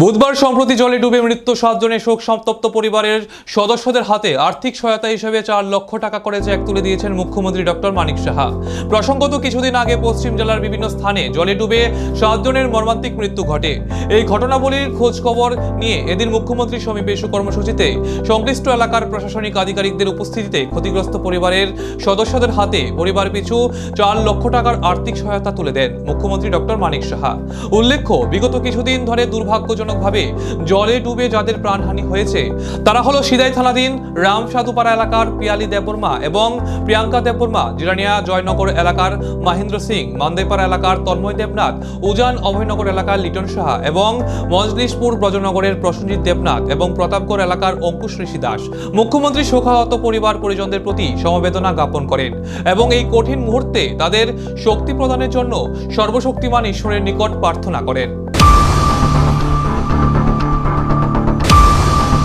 বুধবার সম্প্রতি জলে ডুবে মৃত্যু সাতজনের শোক সন্তপ্ত পরিবারের সদস্যদের হাতে আর্থিক সহায়তা হিসেবে চার লক্ষ টাকা করে চেক তুলে দিয়েছেন মুখ্যমন্ত্রী ডক্টর মানিক সাহা। প্রসঙ্গত কিছুদিন আগে পশ্চিম জেলার বিভিন্ন স্থানে জলে ডুবে সাতজনের মর্মান্তিক মৃত্যু ঘটে। এই ঘটনাবলীর খোঁজ খবর নিয়ে এদিন মুখ্যমন্ত্রী সমীপে কর্মসূচিতে সংশ্লিষ্ট এলাকার প্রশাসনিক আধিকারিকদের উপস্থিতিতে ক্ষতিগ্রস্ত পরিবারের সদস্যদের হাতে পরিবার পিছু চার লক্ষ টাকার আর্থিক সহায়তা তুলে দেন মুখ্যমন্ত্রী ডক্টর মানিক সাহা। উল্লেখ্য, বিগত কিছুদিন ধরে দুর্ভাগ্যজনকভাবে জলে ডুবে যাদের প্রাণহানি হয়েছে, তারা হলো সিদাই থানাধীন রাম সাধুপাড়া এলাকার পিয়ালি দেববর্মা এবং প্রিয়াঙ্কা দেববর্মা, জিরানিয়া জয়নগর এলাকার মাহেন্দ্র সিং, মান্দেপাড়া এলাকার তন্ময় দেবনাথ, উজান অভয়নগর এলাকার লিটন সাহা এবং মজলিশপুর ব্রজনগরের প্রসেনজিৎ দেবনাথ এবং প্রতাপগড় এলাকার অঙ্কুশ ঋষি দাস। মুখ্যমন্ত্রী শোকাহত পরিবার পরিজনদের প্রতি সমবেদনা জ্ঞাপন করেন এবং এই কঠিন মুহূর্তে তাদের শক্তি প্রদানের জন্য সর্বশক্তিমান ঈশ্বরের নিকট প্রার্থনা করেন।